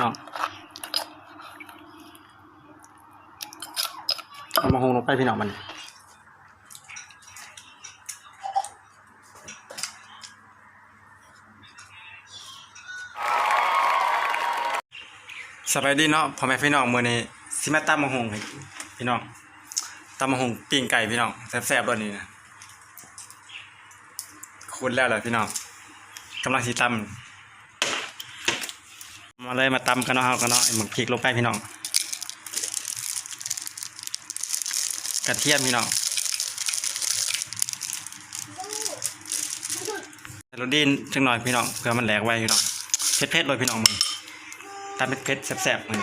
น้องเอามาหงลงไปพี่น้องมันสบายดีเนาะพ่อแม่พี่น้องมื้อนี้สิมาตำมะฮงให้พี่น้องตำมะฮงปิ้งไก่พี่น้องแซ่บๆตัวนี้นะคุ้นแล้วแหละพี่น้องกำลังสิตำ มาเลยมาตำกันเนาะเฮากันเนาะหมึกพริกลงไปพี่น้อง กระเทียมพี่น้องโรดีนจังหน่อยพี่น้องเพื่อมันแหลกไว้พี่น้องเผ็ดๆเลยพี่น้องมึงตำเผ็ดๆแซ่บๆมึง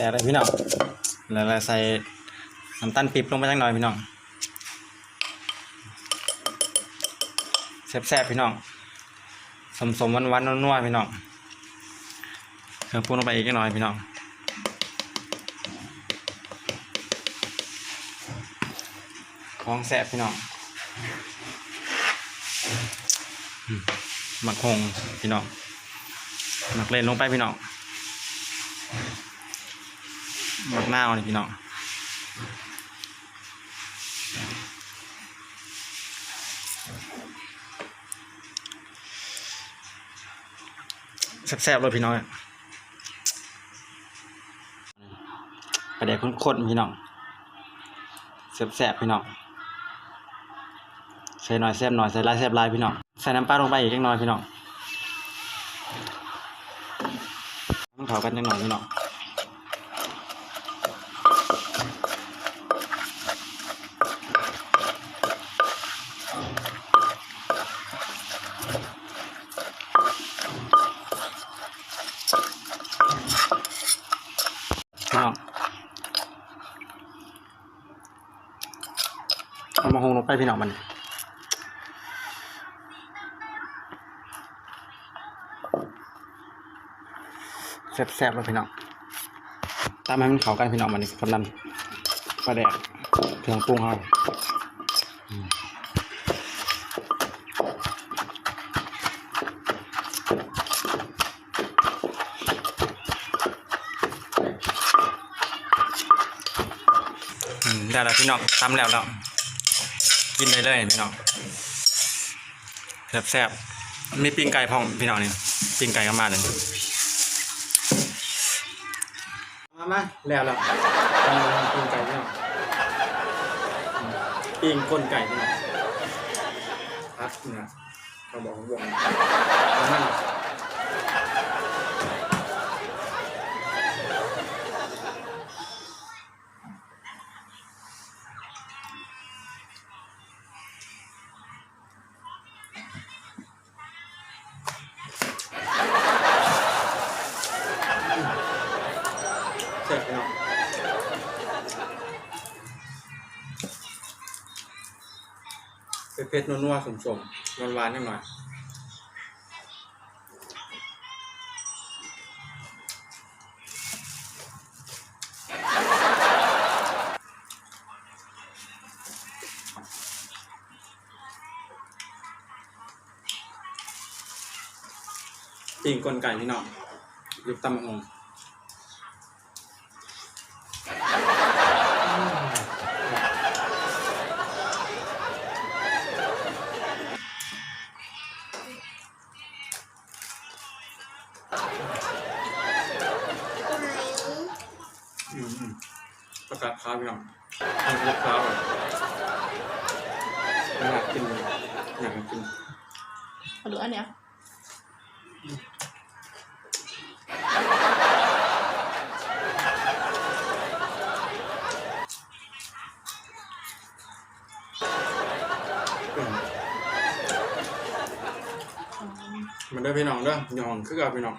แล้วอะไรพี่น้องแล้วเราใส่น้ำตาลปี๊บลงไปจังหน่อยพี่น้องแซ่บๆพี่น้องสมสมวันวันนัวๆพี่น้องเครื่องปรุงลงไปอีกนิดหน่อยพี่น้องของแสบพี่น้องหมักหงพี่น้องหมักเล่นลงไปพี่น้อง หมักหน้าวนี่พี่น้องแซ่บๆเลยพี่น้องประเดี๋ยวข้นๆพี่น้องแซ่บๆพี่น้องใส่หน่อยแซ่บหน่อยใส่ลายแซ่บลายพี่น้องใส่น้ำปลาลงไปอีกเล็กน้อยพี่น้องต้องเผากันจังหน่อยพี่น้อง เอามาหงลงไปพี่น้องมันแซ่บๆเลยพี่น้องตามให้มันเข้ากันพี่น้องมันกำลังปลาแดกเครื่องปรุงเขาอืมได้แล้วพี่น้องตำแล้วแล้ว กินได้เลยพี่น้องแซ่บๆมีปิ้งไก่พองพี่น้องนี่ปิ้งไก่ก็มาเลยมามาแล้วแล้วปิ้งไก่พี่น้องปิ้งก้นไก่พี่น้องพัดเนี่ยเราบอกวงนั่น สร็จพี่น้องเผ็ดๆนัวๆสมๆหวานๆนิดหน่อยปิ้งก้นไก่พี่น้องยุบตำบักหง อืมประกาศค้าพี่น้องทำลูกค้าแบบอยากกินอยากกินขอดูอันเนี้ย มันได้พี่น้องด้วยองคือกับพี่น้อง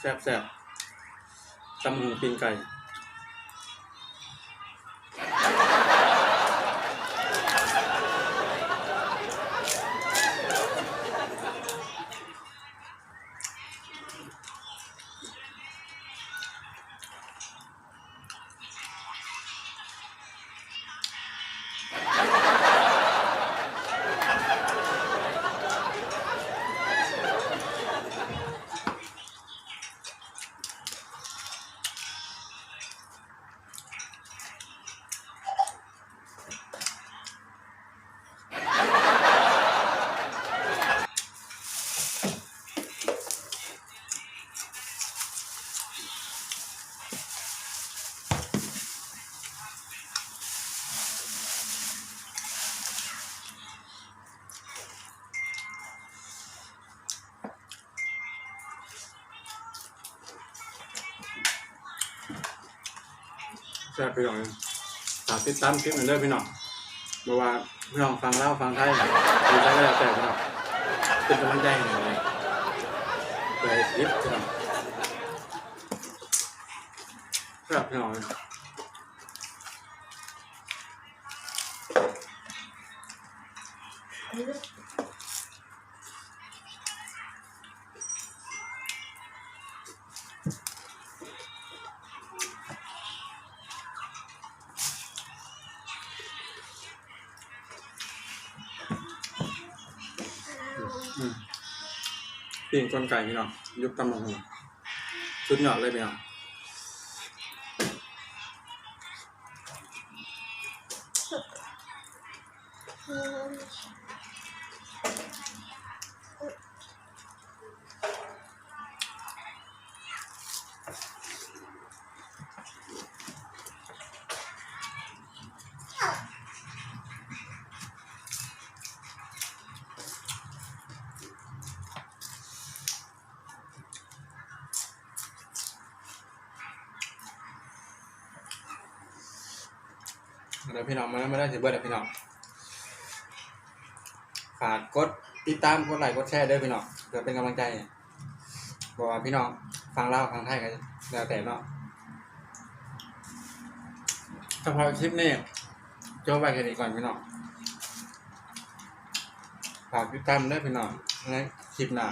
แซ่บแซ่บตำหูปีนไก่ แซ่บพี่น้องฝากติดตามคลิปหนึ่งด้วยพี่น้องเพราะว่าพี่น้องฟังเล่าฟังไทยดูได้ก็แล้วแต่พี่น้องเป็นกำลังใจให้หน่อยไปคลิปพี่น้องแซ่บพี่น้อง ปิ่งก้นไก่พี่น้องยุบตำบังชุดหยอดเลยพี่น้องเดี๋ยวพี่น้องมาไม่ได้ถือเบอร์เดี๋ยวพี่น้องฝากกดติดตามกดไลค์กดแชร์ด้วยพี่น้องเพื่อเป็นกำลังใจบอกว่าพี่น้องฟังเล่าฟังไทยกันแล้วแต่เนาะเฉพาะคลิปนี้จบไปแค่นี้ก่อนพี่น้องฝากติดตามด้วยพี่น้องในคลิปหน้า